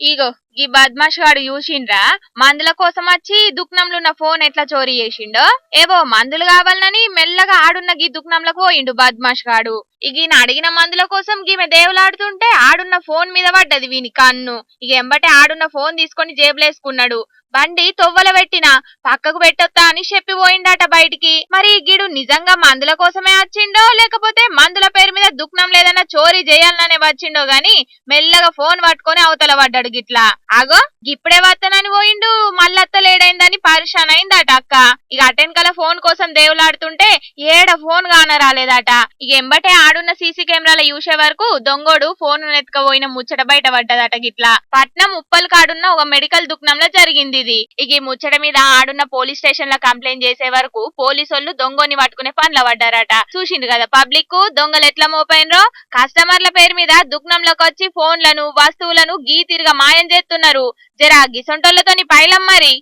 ఇగో ఈ బద్మాష్ గాడు చూసిండ్రా? మందుల కోసం వచ్చి దుక్నంలున్న ఫోన్ ఎట్లా చోరీ చేసిండో? ఏవో మందులు కావాలని మెల్లగా ఆడున్న గీ దుక్నంలకు పోయిండు బద్మాష్ గాడు ఈయన అడిగిన మందుల కోసం ఈమె దేవులాడుతుంటే ఆడున్న ఫోన్ మీద పడ్డది వీని కన్ను. ఇక ఎంబటే ఆడున్న ఫోన్ తీసుకొని జేబులేసుకున్నాడు. బండి తొవ్వల పెట్టిన పక్కకు పెట్టొత్తా అని చెప్పిపోయిండట బయటికి. మరి గీడు గిడు నిజంగా మందుల కోసమే వచ్చిండో లేకపోతే మందుల దుఃఖం లేదన్నా చోరీ చేయాలనే వచ్చిండో గాని మెల్లగా ఫోన్ పట్టుకొని అవతల పడ్డాడు గిట్లా. ఆగో ఇప్పుడే వత్తనని పోయిండు మళ్ళత్తలేడైందని పరిశాన్ అయిందట అక్క. ఇక అటెన్కల ఫోన్ కోసం దేవులాడుతుంటే ఏడ ఫోన్ కాన రాలేదట ఇక ఎంబటే ఆడున్న సీసీ కెమెరాల చూసే వరకు దొంగోడు ఫోన్ నెత్తుకపోయిన ముచ్చట బయట పడ్డదట గిట్లా. పట్నం ఉప్పల్ కాడున్న ఒక మెడికల్ దుకాణంలో జరిగింది ఇది. ఇక ఈ ముచ్చట మీద ఆడున్న పోలీస్ స్టేషన్లో కంప్లైంట్ చేసే వరకు పోలీసోళ్ళు దొంగని పట్టుకునే పనుల పడ్డారట. చూసిండు కదా పబ్లిక్ దొంగలు ఎట్లా మోపైనరో? కస్టమర్ల పేరు మీద దుకాణంలోకి వచ్చి ఫోన్లను వస్తువులను గీ తిరిగా మాయం చేస్తున్నారు. జరా గిసొంటోళ్ళతోని పైలం మరి.